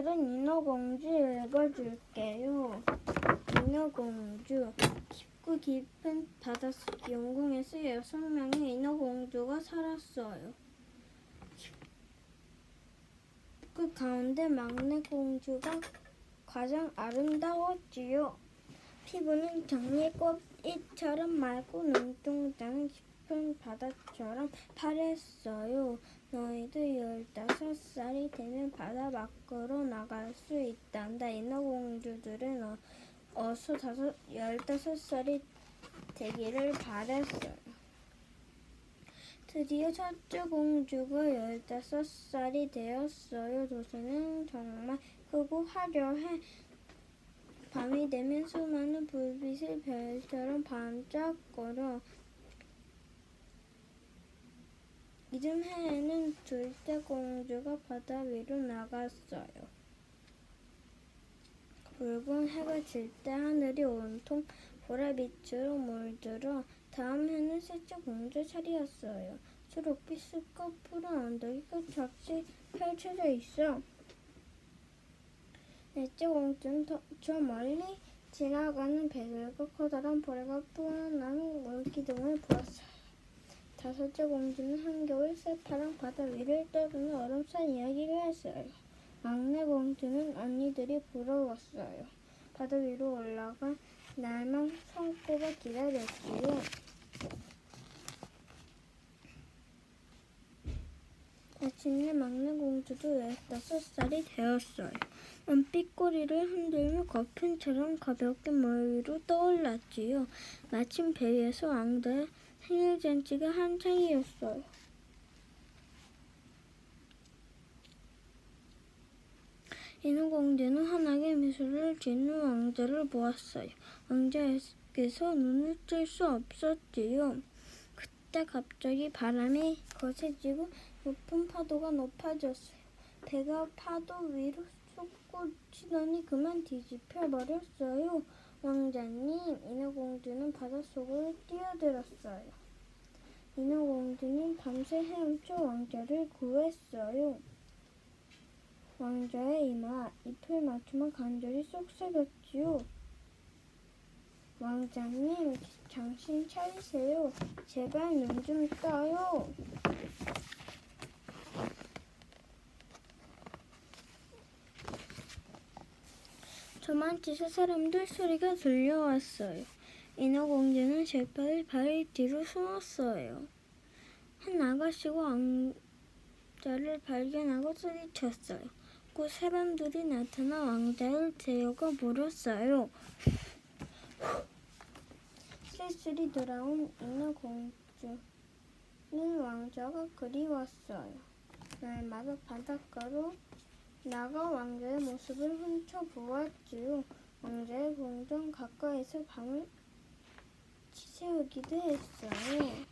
오늘은 인어공주 읽어줄게요. 인어공주 깊고 깊은 바닷속 영궁에서 여섯 명의 인어공주가 살았어요. 그 가운데 막내 공주가 가장 아름다웠지요. 피부는 장미꽃 잎처럼 맑고 눈동자는 깊 은 바다처럼 파랬어요. 너희도 열다섯 살이 되면 바다 밖으로 나갈 수 있단다. 인어공주들은 어, 어서 다섯, 열다섯 살이 되기를 바랬어요. 드디어 첫째 공주가 열다섯 살이 되었어요. 도시는 정말 크고 화려해. 밤이 되면 수많은 불빛이 별처럼 반짝거려. 이듬 해에는 둘째 공주가 바다 위로 나갔어요. 붉은 해가 질 때 하늘이 온통 보라빛으로 물들어 다음 해는 셋째 공주 차례였어요. 초록빛 숲과 푸른 언덕이 끝없이 펼쳐져 있어. 넷째 공주는 더, 저 멀리 지나가는 배들과 커다란 모래가 뿌어난 물기둥을 보았어요. 다섯째 공주는 한겨울 새파란 바다 위를 떠도는 얼음산 이야기를 했어요. 막내 공주는 언니들이 부러웠어요. 바다 위로 올라가 날만 손꼽아 기다렸지요. 마침내 막내 공주도 열다섯 살이 되었어요. 은빛 꼬리를 흔들며 거품처럼 가볍게 물 위로 떠올랐지요. 마침 배 위에서 왕자의 생일 잔치가 한창이었어요. 인어공주는 환하게 미소를 짓는 왕자를 보았어요. 왕자에게서 눈을 뗄수 없었지요. 그때 갑자기 바람이 거세지고 높은 파도가 높아졌어요. 배가 파도 위로 솟구치더니 그만 뒤집혀 버렸어요. 왕자님, 인어공주는 바닷속으로 뛰어들었어요. 인어공주는 밤새 헤엄쳐 왕자를 구했어요. 왕자의 이마, 잎을 맞추며 간절히 쏙새겼지요. 왕자님, 정신 차리세요. 제발 눈 좀 떠요. 저만치 세 사람들 소리가 들려왔어요. 인어공주는 재빨리 발 뒤로 숨었어요. 한 아가씨가 왕자를 발견하고 소리쳤어요. 곧 사람들이 나타나 왕자를 데려가 물었어요. 쓸쓸히 돌아온 인어공주는 왕자가 그리웠어요. 날마다 바닷가로 나가 왕자의 모습을 훔쳐보았지요. 왕자의 궁전 가까이서 밤을 지새우기도 했어요.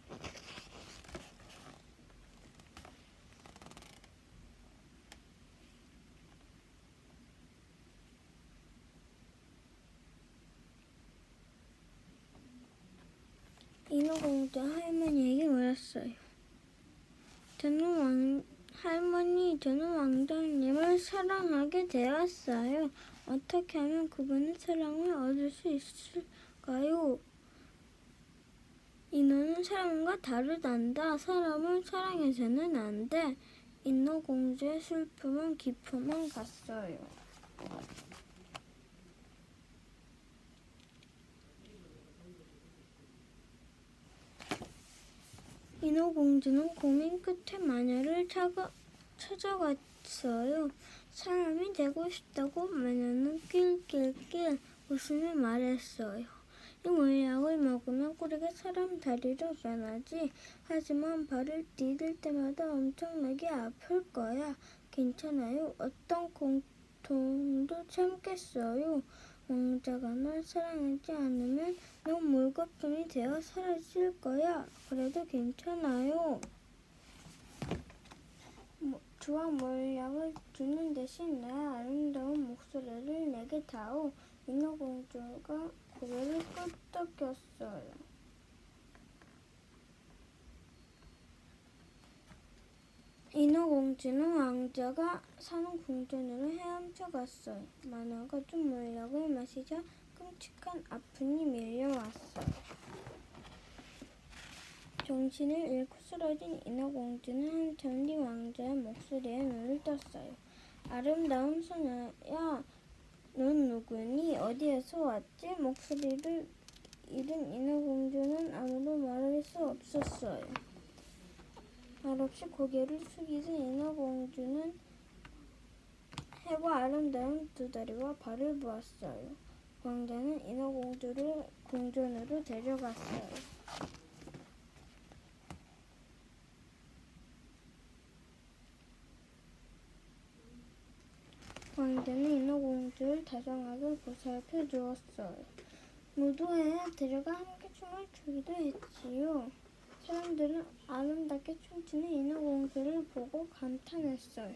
인어공주 할머니에게 물었어요. 저는 왕, 할머니, 저는 왕자님을 사랑하게 되었어요. 어떻게 하면 그분의 사랑을 얻을 수 있을까요? 인어는 사람과 다르단다. 사람을 사랑해서는 안 돼. 인어 공주의 슬픔은 깊음만 갔어요. 인어 공주는 고민 끝에 마녀를 찾아, 찾아갔어요. 사람이 되고 싶다고 마녀는 낄낄낄 웃으며 말했어요. 이 물약을 먹으면 꼬리가 사람 다리로 변하지. 하지만 발을 디딜 때마다 엄청나게 아플 거야. 괜찮아요. 어떤 고통도 참겠어요. 왕자가 널 사랑하지 않으면 넌 물거품이 되어 사라질 거야. 그래도 괜찮아요. 뭐, 좋아 물약을 주는 대신 내 아름다운 목소리를 내게 다오. 인어공주가 고개를 끄덕였어요. 인어공주는 왕자가 사는 궁전으로 헤엄쳐 갔어요. 만화가 좀 물약을 마시자 끔찍한 아픔이 밀려왔어요. 정신을 잃고 쓰러진 인어공주는 한참 뒤 왕자의 목소리에 눈을 떴어요. 아름다운 소녀야, 넌 누구니? 어디에서 왔지? 목소리를 잃은 인어공주는 아무도 말할 수 없었어요. 말없이 고개를 숙이던 인어공주는 해와 아름다운 두 다리와 발을 보았어요. 왕자는 인어공주를 궁전으로 데려갔어요. 왕자는 인어공주를 다정하게 보살펴 주었어요. 무도회에 들어가 함께 춤을 추기도 했지요. 사람들은 아름답게 춤추는 인어공주를 보고 감탄했어요.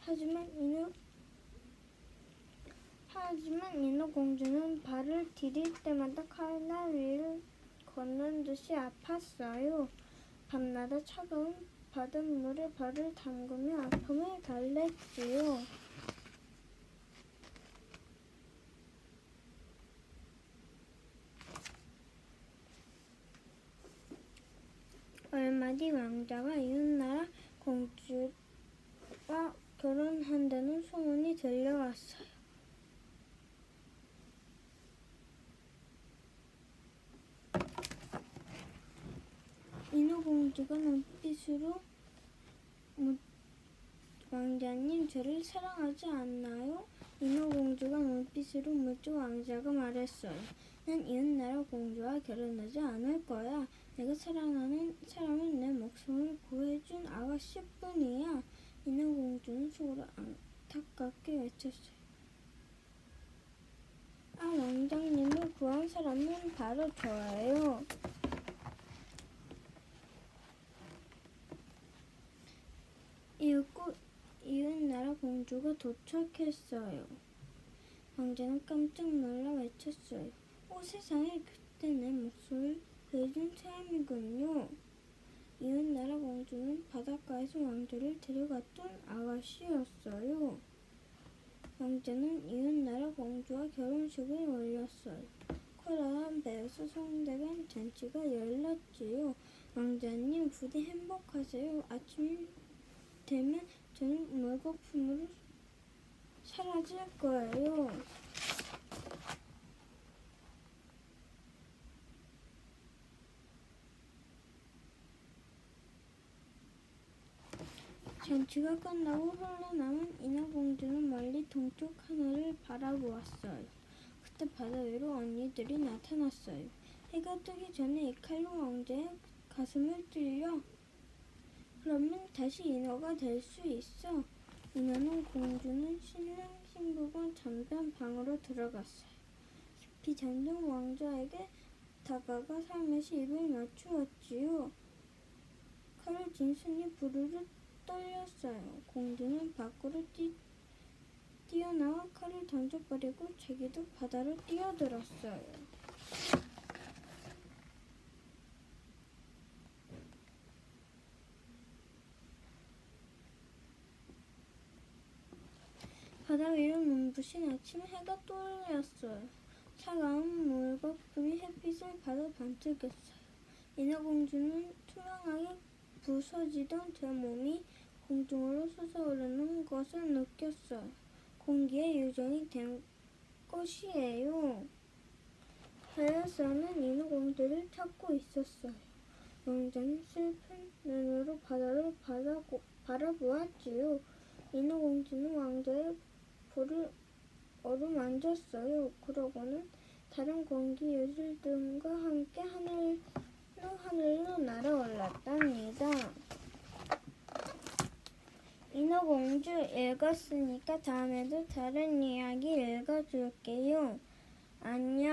하지만 인어 하지만 인어공주는 발을 디딜 때마다 칼날 위를 걷는 듯이 아팠어요. 밤마다 차가운 바닷물에 발을 담그며 아픔을 달랬지요. 뒤 왕자가 이웃나라 공주와 결혼한다는 소문이 들려왔어요. 인어공주가 눈빛으로 묻- 왕자님 저를 사랑하지 않나요? 인어공주가 눈빛으로 묻자 왕자가 말했어요. 난 이웃나라 공주와 결혼하지 않을 거야. 내가 사랑하는 사람은 내 목숨을 구해준 아가씨뿐이야. 인어공주는 속으로 안타깝게 외쳤어요. 아, 왕장님을 구한 사람은 바로 저예요. 이윽고 이웃나라 공주가 도착했어요. 왕자는 깜짝 놀라 외쳤어요. 오 세상에 그때 내구 해준 사람이군요. 이웃나라 공주는 바닷가에서 왕자를 데려갔던 아가씨였어요. 왕자는 이웃나라 공주와 결혼식을 올렸어요. 커다란 배에서 성대간 잔치가 열렸지요. 왕자님 부디 행복하세요. 아침 되면 저는 물거품으로 사라질 거예요. 잔치가 끝나고 남은 인어공주는 멀리 동쪽 하늘을 바라보았어요. 그때 바다 위로 언니들이 나타났어요. 해가 뜨기 전에 이 칼로 왕자의 가슴을 찔려 그러면 다시 인어가 될 수 있어. 인어는 공주는 신랑 신부가 잠깐 방으로 들어갔어요. 깊이 잠든 왕자에게 다가가 살며시 입을 맞추었지요. 칼을 쥔 손이 부르르 떨렸어요. 공주는 밖으로 뛰, 뛰어나와 칼을 던져버리고 자기도 바다로 뛰어들었어요. 바다 위로 눈부신 아침 해가 떠올랐어요. 차가운 물거품이 햇빛을 받아 반짝였어요. 인어공주는 투명하게 부서지던 제 몸이 공중으로 솟아오르는 것을 느꼈어요. 공기에 유전이 된 것이에요. 하야서는 인어공주를 찾고 있었어요. 왕자는 슬픈 눈으로 바다를 바라보, 바라보았지요. 인어공주는 왕자의 볼을 어루만졌어요. 그러고는 다른 공기 요술들과 함께 하늘로 하늘로 날아올랐답니다. 인어공주 읽었으니까 다음에도 다른 이야기 읽어줄게요. 안녕.